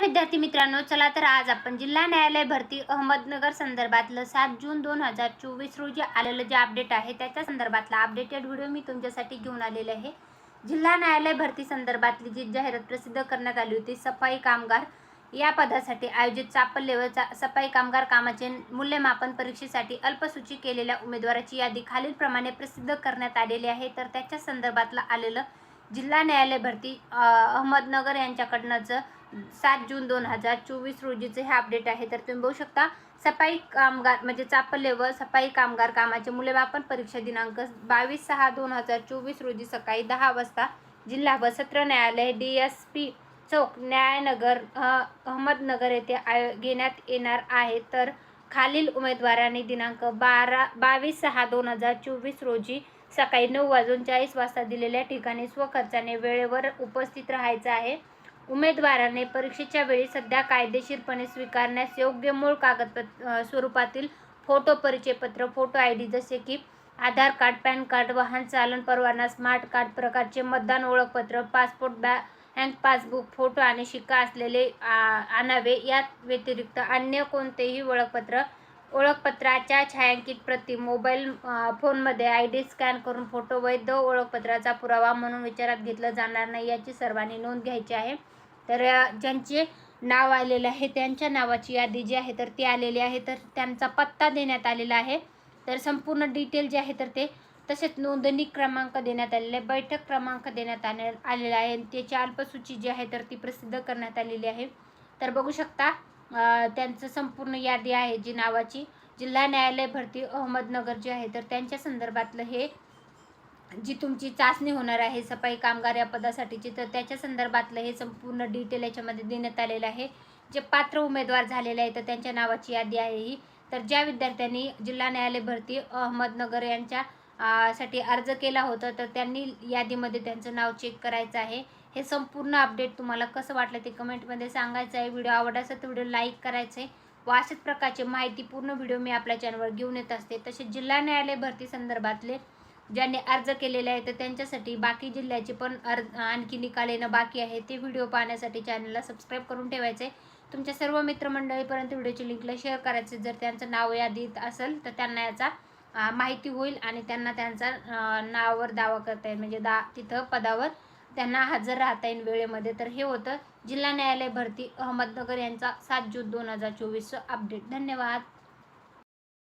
विद्यार्थी मित्रांनो चला तर आज आपण जिल्हा न्यायालय भरती अहमदनगर संदर्भातलं सात जून दोन हजार चोवीस रोजी आलेलं जे अपडेट आहे त्याच्या संदर्भातला अपडेटेड व्हिडिओ मी तुमच्यासाठी घेऊन आलेले आहे. जिल्हा न्यायालय भरती संदर्भातली जी जाहिरात प्रसिद्ध करण्यात आली होती सफाई कामगार या पदासाठी आयोजित चापल लेवलचा सफाई कामगार कामाचे मूल्यमापन परीक्षेसाठी अल्पसूची केलेल्या उमेदवाराची यादी खालीलप्रमाणे प्रसिद्ध करण्यात आलेली आहे. तर त्याच्या संदर्भातलं आलेलं जिल्हा न्यायालय भरती अहमदनगर यांच्याकडनंचं सात जून दोन हजार चोवीस रोजीचं हे अपडेट आहे. तर तुम्ही बघू शकता सफाई कामगार म्हणजे चापल्य व सफाई कामगार कामाचे मूल्यमापन परीक्षा दिनांक बावीस सहा दोन हजार चोवीस रोजी सकाळी दहा वाजता जिल्हा व सत्र न्यायालय डी एस पी चौक न्यायनगर अहमदनगर येथे आयो घेण्यात येणार आहे. तर खालील उमेदवारांनी दिनांक बारा बावीस सहा दोन हजार चोवीस रोजी सकाळी नऊ वाजून चाळीस वाजता दिलेल्या ठिकाणी स्वखर्चाने वेळेवर उपस्थित राहायचं आहे. उमेदवाराने परीक्षेच्या वेळी सध्या कायदेशीरपणे स्वीकारण्यास योग्य मूळ कागदपत्र स्वरूपातील फोटो परिचयपत्र फोटो आय डी जसे की आधार कार्ड पॅन कार्ड वाहन चालन परवाना स्मार्ट कार्ड प्रकारचे मतदान ओळखपत्र पासपोर्ट बॅ बँक पासबुक फोटो आणि शिक्का असलेले आ, आणावे या व्यतिरिक्त अन्य कोणतेही ओळखपत्र ओळखपत्राच्या छायांकित प्रती मोबाईल फोनमध्ये आय डी स्कॅन करून फोटो वैध ओळखपत्राचा पुरावा म्हणून विचारात घेतलं जाणार नाही याची सर्वांनी नोंद घ्यायची आहे. तर ज्यांचे नाव आलेलं आहे त्यांच्या नावाची यादी जी आहे तर ती आलेली आहे. तर त्यांचा पत्ता देण्यात आलेला आहे. तर संपूर्ण डिटेल जे आहे तर ते तसेच नोंदणी क्रमांक देण्यात आलेला आहे. बैठक क्रमांक देण्यात आले आलेला आहे. त्याची अल्पसूची जी आहे तर ती प्रसिद्ध करण्यात आलेली आहे. तर बघू शकता त्यांचं संपूर्ण यादी आहे जी नावाची. जिल्हा न्यायालय भरती अहमदनगर जे आहे तर त्यांच्या संदर्भातलं हे जी तुमची चाचणी होणार आहे सफाई कामगार या पदासाठीची तर त्याच्या संदर्भातलं हे संपूर्ण डिटेल याच्यामध्ये देण्यात आलेलं आहे. जे पात्र उमेदवार झालेले आहेत तर त्यांच्या नावाची यादी आहे ही. तर ज्या विद्यार्थ्यांनी जिल्हा न्यायालय भरती अहमदनगर यांच्या साठी अर्ज केला होता तर त्यांनी यादीमध्ये त्यांचं नाव चेक करायचं आहे. हे संपूर्ण अपडेट तुम्हाला कसं वाटलं ते कमेंटमध्ये सांगायचं आहे. व्हिडिओ आवडला असेल तर व्हिडिओ लाईक करायचं आहे व अशाच प्रकारचे माहितीपूर्ण व्हिडिओ मी आपल्या चॅनलवर घेऊन येत असते. तसेच जिल्हा न्यायालय भरती संदर्भातले ज्यांनी अर्ज केलेले आहे तर त्यांच्यासाठी बाकी जिल्ह्याचे पण अर्ज आणखी निकाल येणं बाकी आहे ते व्हिडिओ पाहण्यासाठी चॅनलला सबस्क्राईब करून ठेवायचे. तुमच्या सर्व मित्रमंडळीपर्यंत व्हिडिओची लिंकला शेअर करायचे. जर त्यांचं नाव यादीत असेल तर त्यांना याचा माहिती होईल आणि त्यांना त्यांचा नावावर दावा करता येईल. म्हणजे दा तिथं पदावर त्यांना हजर राहता येईल वेळेमध्ये. तर हे होतं. जिल्हा न्यायालय भरती अहमदनगर यांचा सात जून दोन हजार चोवीसचं अपडेट. धन्यवाद.